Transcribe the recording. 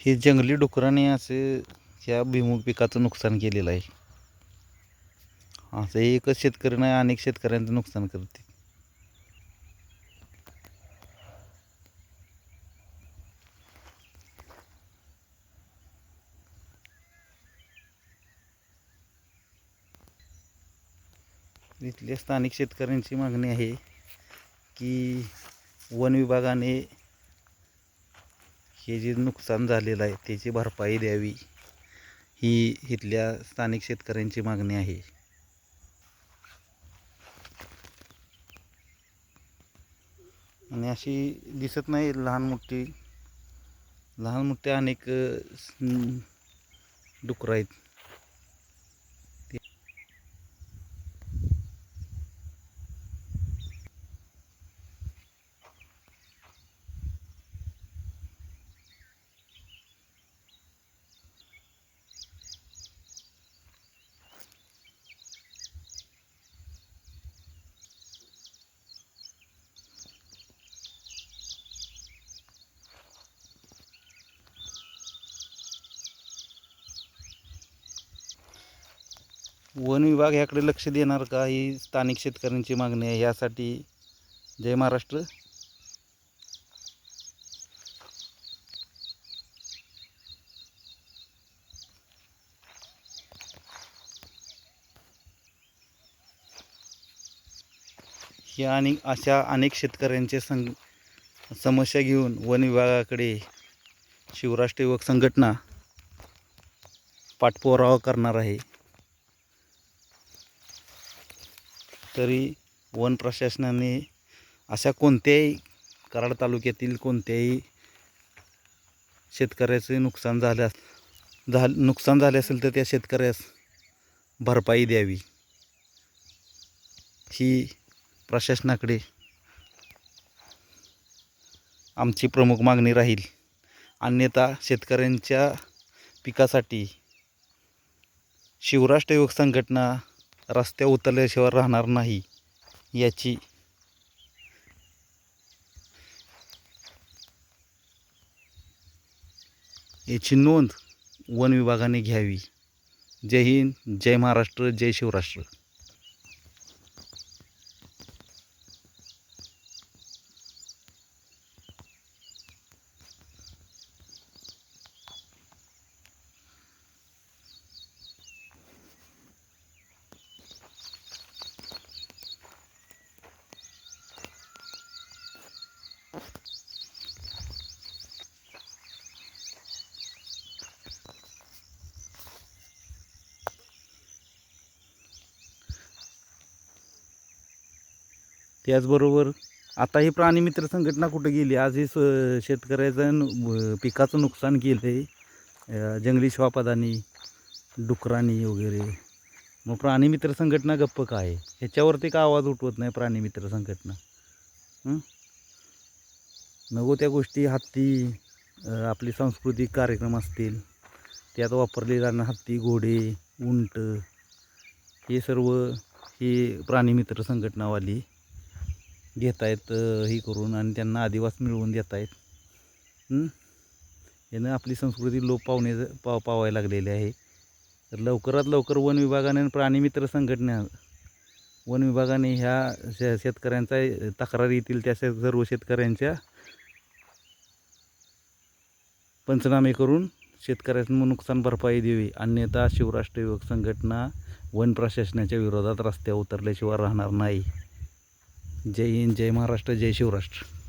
हे जंगली डुकराने असे ह्या भुईमूग पिकाचं नुकसान केलेलं आहे. असं एकच शेतकरी नाही अनेक शेतकऱ्यांचं नुकसान करते. इथल्या स्थानिक शेतकऱ्यांची मागणी आहे की वन विभागाने हे जे नुकसान झालेलं आहे त्याची भरपाई द्यावी ही इथल्या स्थानिक शेतकऱ्यांची मागणी आहे. आणि अशी दिसत नाही लहान मोठी. लहान मोठे अनेक डुकरं आहेत. वन विभाग याकडे लक्ष देणार का? ही स्थानिक शेतकऱ्यांची मागणी आहे. यासाठी जय महाराष्ट्र. ही आणि अशा अनेक शेतकऱ्यांचे संग समस्या घेऊन वन विभागाकडे शिवराष्ट्र युवक संघटना पाठपुरावा करणार आहे. तरी वन प्रशासनाने अशा कोणत्याही कराड तालुक्यातील कोणत्याही शेतकऱ्याचे नुकसान झाल्यास झाल नुकसान झाले असेल तर त्या शेतकऱ्यास भरपाई द्यावी. ही प्रशासनाकडे आमची प्रमुख मागणी राहील. अन्यथा शेतकऱ्यांच्या पिकासाठी शिवराष्ट्र युवक संघटना रस्त्या उतरल्याशिवाय राहणार नाही याची. याची नोंद वन विभागाने घ्यावी. जय हिंद जय महाराष्ट्र जय शिवराष्ट्र. त्याचबरोबर आता ही प्राणीमित्र संघटना कुठं गेली? आज हे स- शेतकऱ्याचं पिकाचं नुकसान केलं आहे जंगली श्वापदानी डुकरांनी वगैरे. मग प्राणीमित्र संघटना गप्प काय? आहे? ह्याच्यावरती का आवाज उठवत नाही प्राणीमित्र संघटना? नको त्या गोष्टी हत्ती आपली आपले सांस्कृतिक कार्यक्रम असतील त्यात वापरले जाणारे हत्ती घोडे उंट हे सर्व ही प्राणीमित्र संघटनावाली घेत आहेत ही करून आणि त्यांना आदिवास मिळवून देत आहेत यानं आपली संस्कृती लोप पावणे पाव पावायला लागलेली आहे. तर लवकरात लवकर वन विभागाने आणि प्राणीमित्र संघटना वन विभागाने ह्या शे शेतकऱ्यांचा तक्रार येतील त्या शे- सर्व शेतकऱ्यांच्या पंचनामे करून शेतकऱ्यांना नुकसान भरपाई द्यावी. अन्यथा शिवराष्ट्र युवक संघटना वन प्रशासनाच्या विरोधात रस्त्यावर उतरल्याशिवाय राहणार नाही. जय हिंद जय महाराष्ट्र जय शिवराष्ट्र.